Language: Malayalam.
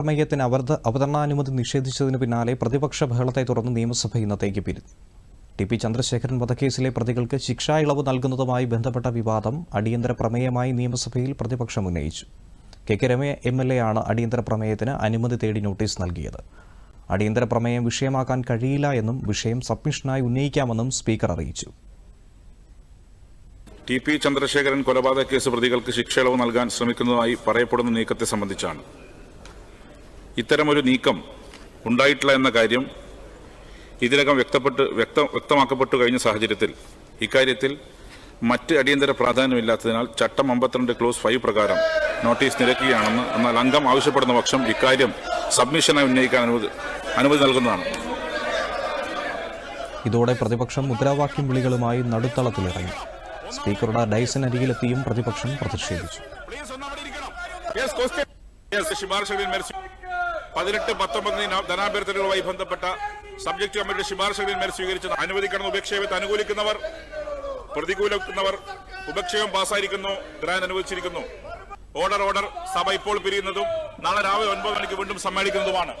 പ്രമേയത്തിന് അവർദ്ധ അവതരണാനുമതി നിഷേധിച്ചതിന് പിന്നാലെ പ്രതിപക്ഷ ബഹളത്തെ തുടർന്ന് നിയമസഭ ഇന്നത്തേക്ക് പിരിഞ്ഞു. ടി പി ചന്ദ്രശേഖരൻ വധക്കേസിലെ പ്രതികൾക്ക് ശിക്ഷാ ഇളവ് നൽകുന്നതുമായി ബന്ധപ്പെട്ട വിവാദം അടിയന്തര പ്രമേയമായി നിയമസഭയിൽ പ്രതിപക്ഷം ഉന്നയിച്ചു. കെ കെ രമയ എം എൽ എ ആണ് അടിയന്തര പ്രമേയത്തിന് അനുമതി തേടി നോട്ടീസ് നൽകിയത്. അടിയന്തര പ്രമേയം വിഷയമാക്കാൻ കഴിയില്ല എന്നും വിഷയം സബ്മിഷനായി ഉന്നയിക്കാമെന്നും സ്പീക്കർ അറിയിച്ചു. ടി പി ചന്ദ്രശേഖരൻ കൊലപാതക കേസ് പ്രതികൾക്ക് ശിക്ഷ ഇളവ് നൽകാൻ ശ്രമിക്കുന്നതായി പറയപ്പെടുന്ന നീക്കത്തെ സംബന്ധിച്ചാണ്. ഇത്തരമൊരു നീക്കം ഉണ്ടായിട്ടില്ല എന്ന കാര്യം ഇതിനകം വ്യക്തപ്പെട്ട് വ്യക്ത വ്യക്തമാക്കപ്പെട്ടു കഴിഞ്ഞ സാഹചര്യത്തിൽ. ഇക്കാര്യത്തിൽ മറ്റ് അടിയന്തര പ്രാധാന്യമില്ലാത്തതിനാൽ ചട്ടം അമ്പത്തിരണ്ട് ക്ലോസ് ഫൈവ് പ്രകാരം നോട്ടീസ് നിരക്കുകയാണെന്ന് എന്നാൽ അംഗം ആവശ്യപ്പെടുന്ന പക്ഷം ഇക്കാര്യം സബ്മിഷനായി ഉന്നയിക്കാൻ അനുമതി അനുമതി നൽകുന്നതാണ്. ഇതോടെ പ്രതിപക്ഷം മുദ്രാവാക്യം വിളികളുമായി നടുത്തളത്തിലിറങ്ങി. സ്പീക്കറുടെ ഡൈസൺ അരികിലെത്തിയും പ്രതിപക്ഷം പ്രതിഷേധിച്ചു. പതിനെട്ട് പത്തൊമ്പത് ധനാഭ്യർത്ഥനകളുമായി ബന്ധപ്പെട്ട സബ്ജക്ട് കമ്മിറ്റി ശുപാർശകളിൽ മേൽ സ്വീകരിച്ച അനുവദിക്കണം ഉപക്ഷേപത്തെ അനുകൂലിക്കുന്നവർ പ്രതികൂലിക്കുന്നവർ ഉപക്ഷേപം പാസ്സായിരിക്കുന്നു ഗ്രാൻ അനുവദിച്ചിരിക്കുന്നു. ഓർഡർ ഓർഡർ സഭ ഇപ്പോൾ പിരിയുന്നതും നാളെ രാവിലെ ഒൻപത് മണിക്ക് വീണ്ടും സമ്മേളിക്കുന്നതുമാണ്.